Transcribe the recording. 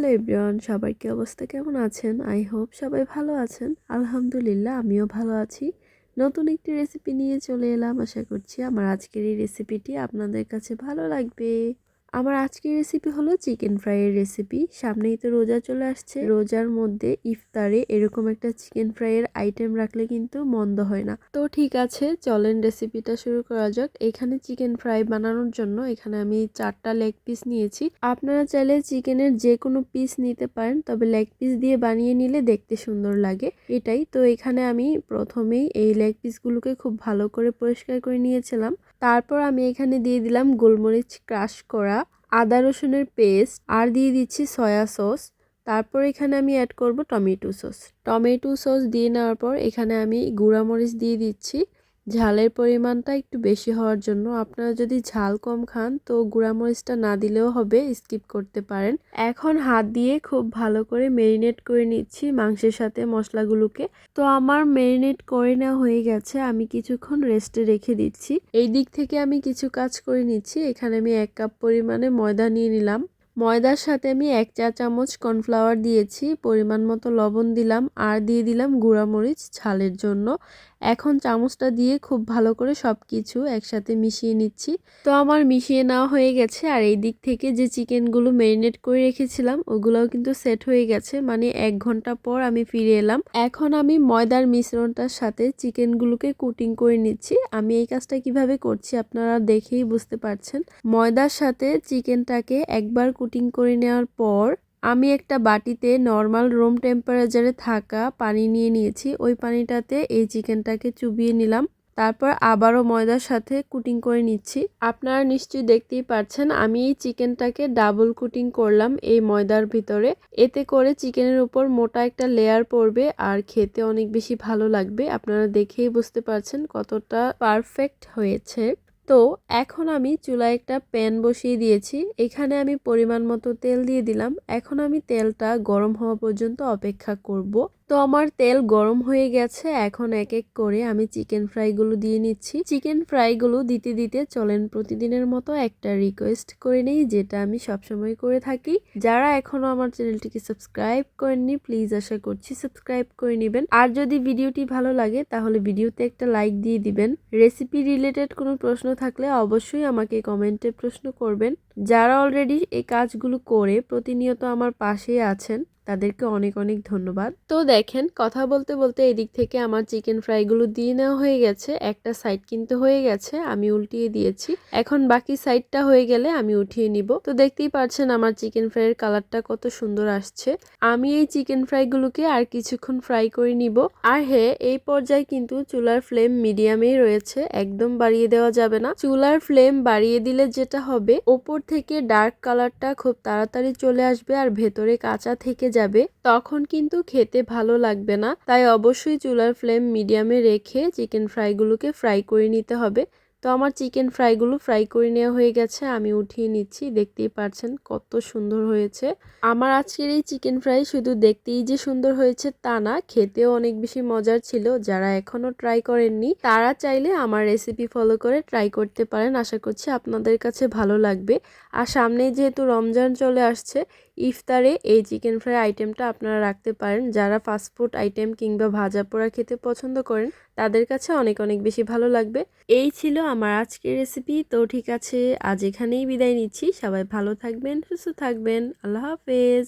Hello everyone সবার কি অবস্থা? কেমন আছেন? আই হোপ সবাই ভালো আছেন। আলহামদুলিল্লাহ, আমিও ভালো আছি। নতুন একটি রেসিপি নিয়ে চলে এলাম। আশা করছি আমার আজকের এই রেসিপিটি আপনাদের কাছে ভালো লাগবে। আমার আজকের রেসিপি হলো চিকেন ফ্রাইয়ের রেসিপি সামনেই তো রোজা চলে আসছে। রোজার মধ্যে ইফতারে এরকম একটা চিকেন ফ্রাইয়ের আইটেম রাখলে কিন্তু মন্দ হয় না। তো ঠিক আছে, চলেন রেসিপিটা শুরু করা যাক। এখানে চিকেন ফ্রাই বানানোর জন্য এখানে আমি চারটা লেগ পিস নিয়েছি। আপনারা চাইলে চিকেনের যে কোনো পিস নিতে পারেন, তবে লেগ পিস দিয়ে বানিয়ে নিলে দেখতে সুন্দর লাগে। এটাই। তো এখানে আমি প্রথমেই এই লেগ পিসগুলোকে খুব ভালো করে পরিষ্কার করে নিয়েছিলাম। তারপর আমি এখানে দিয়ে দিলাম গোলমরিচ ক্রাশ করা। আদা রসুনের পেস্ট, আর দিয়ে দিচ্ছি সয়া সস। তারপর এখানে আমি অ্যাড করব টমেটো সস। টমেটো সস দিয়ে নেওয়ার পর এখানে আমি গুঁড়ামরিচ দিয়ে দিচ্ছি। ঝালের পরিমাণটা একটু বেশি হওয়ার জন্য আপনারা যদি ঝাল কম খান, তো গুঁড়ামরিচটা না দিলেও হবে, স্কিপ করতে পারেন। এখন হাত দিয়ে খুব ভালো করে মেরিনেট করে নিচ্ছি মাংসের সাথে মশলাগুলোকে। তো আমার মেরিনেট করে নেওয়া হয়ে গেছে, আমি কিছুক্ষণ রেস্টে রেখে দিচ্ছি। এই দিক থেকে আমি কিছু কাজ করে নিচ্ছি, এখানে আমি এক কাপ পরিমাণে ময়দা নিয়ে নিলাম। ময়দার সাথে আমি এক চা চামচ কর্নফ্লাওয়ার দিয়েছি, পরিমাণ মতো লবণ দিলাম, আর দিয়ে দিলাম গুঁড়ামরিচ ঝালের জন্য। এখন চামচটা দিয়ে খুব ভালো করে সব কিছু একসাথে মিশিয়ে নিচ্ছি। তো আমার মিশিয়ে নেওয়া হয়ে গেছে আর এই দিক থেকে যে চিকেনগুলো ম্যারিনেট করে রেখেছিলাম, ওগুলোও কিন্তু সেট হয়ে গেছে। মানে এক ঘণ্টা পর আমি ফিরে এলাম। এখন আমি ময়দার মিশ্রণটার সাথে চিকেনগুলোকে কুটিং করে নিচ্ছি। আমি এই কাজটা কীভাবে করছি আপনারা দেখেই বুঝতে পারছেন। ময়দার সাথে চিকেনটাকে একবার কুটিং করে নেওয়ার পর আমি একটা বাটিতে নর্মাল রুম টেম্পারেচারে থাকা পানি নিয়ে নিয়েছি। ওই পানিটাতে এই চিকেনটাকে চুবিয়ে নিলাম। তারপর আবারও ময়দার সাথে কুটিং করে নিচ্ছি। আপনারা নিশ্চয়ই দেখতেই পাচ্ছেন, আমি এই চিকেনটাকে ডাবল কুটিং করলাম এই ময়দার ভিতরে। এতে করে চিকেনের উপর মোটা একটা লেয়ার পড়বে আর খেতে অনেক বেশি ভালো লাগবে। আপনারা দেখেই বুঝতে পারছেন কতটা পারফেক্ট হয়েছে। তো এখন আমি চুলায় একটা প্যান বসিয়ে দিয়েছি। এখানে আমি পরিমাণ মতো তেল দিয়ে দিলাম। এখন আমি তেলটা গরম হওয়া পর্যন্ত অপেক্ষা করব। তো আমার তেল গরম হয়ে গেছে, এখন এক এক করে আমি চিকেন ফ্রাইগুলো দিয়ে নিচ্ছি। চিকেন ফ্রাইগুলো দিতে দিতে চলেন, প্রতিদিনের মতো একটা রিকোয়েস্ট করে নেই, যেটা আমি সবসময় করে থাকি। যারা এখনও আমার চ্যানেলটিকে সাবস্ক্রাইব করেননি প্লিজ আশা করছি সাবস্ক্রাইব করে নেবেন। আর যদি ভিডিওটি ভালো লাগে, তাহলে ভিডিওতে একটা লাইক দিয়ে দিবেন। রেসিপি রিলেটেড কোনো প্রশ্ন থাকলে অবশ্যই আমাকে কমেন্টে প্রশ্ন করবেন। যারা অলরেডি এই কাজগুলো করে, প্রতিনিয়ত আমার পাশে আছেন তাদেরকে অনেক অনেক ধন্যবাদ। তো দেখেন, কথা বলতে বলতে এদিক থেকে আমার চিকেন ফ্রাইগুলো দিয়ে নেওয়া হয়ে গেছে। একটা সাইড কিন্তু হয়ে গেছে, আমি উল্টিয়ে দিয়েছি। এখন বাকি সাইডটা হয়ে গেলে আমি উঠিয়ে নিব। তো দেখতেই পাচ্ছেন আমার চিকেন ফ্রাইয়ের কালারটা কত সুন্দর আসছে। আমি এই চিকেন ফ্রাইগুলোকে আর কিছুক্ষণ ফ্রাই করে নিব। আর হ্যাঁ এই পর্যায়ে কিন্তু চুলার ফ্লেম মিডিয়ামেই রয়েছে, একদম বাড়িয়ে দেওয়া যাবে না। চুলার ফ্লেম বাড়িয়ে দিলে যেটা হবে, ওপর থেকে ডার্ক কালারটা খুব তাড়াতাড়ি চলে আসবে আর ভেতরে কাঁচা থেকে যাবে, তখন কিন্তু খেতে ভালো লাগবে না। তাই অবশ্যই চুলার ফ্লেম মিডিয়ামে রেখে চিকেন ফ্রাইগুলোকে ফ্রাই করে নিতে হবে। তো আমার চিকেন ফ্রাইগুলো ফ্রাই করে নেওয়া হয়ে গেছে, আমি উঠিয়ে নিচ্ছি, দেখতেই পারছেন কত সুন্দর হয়েছে। আমার আজকের এই চিকেন ফ্রাই শুধু দেখতেই যে সুন্দর হয়েছে তা না, খেতেও অনেক বেশি মজার ছিল, যারা এখনও ট্রাই করেননি, তারা চাইলে আমার রেসিপি ফলো করে ট্রাই করতে পারেন, আশা করছি আপনাদের কাছে ভালো লাগবে। আর সামনে যেহেতু রমজান চলে আসছে, ইফতারে এই চিকেন ফ্রাই আইটেমটা আপনারা রাখতে পারেন, যারা ফাস্টফুড আইটেম কিংবা ভাজা পোড়া খেতে পছন্দ করেন, তাদের কাছে অনেক অনেক বেশি ভালো লাগবে। এই ছিল আমার আজকের রেসিপি তো ঠিক আছে। আজ এখানেই বিদায় নিচ্ছি। সবাই ভালো থাকবেন, সুস্থ থাকবেন। আল্লাহ হাফেজ।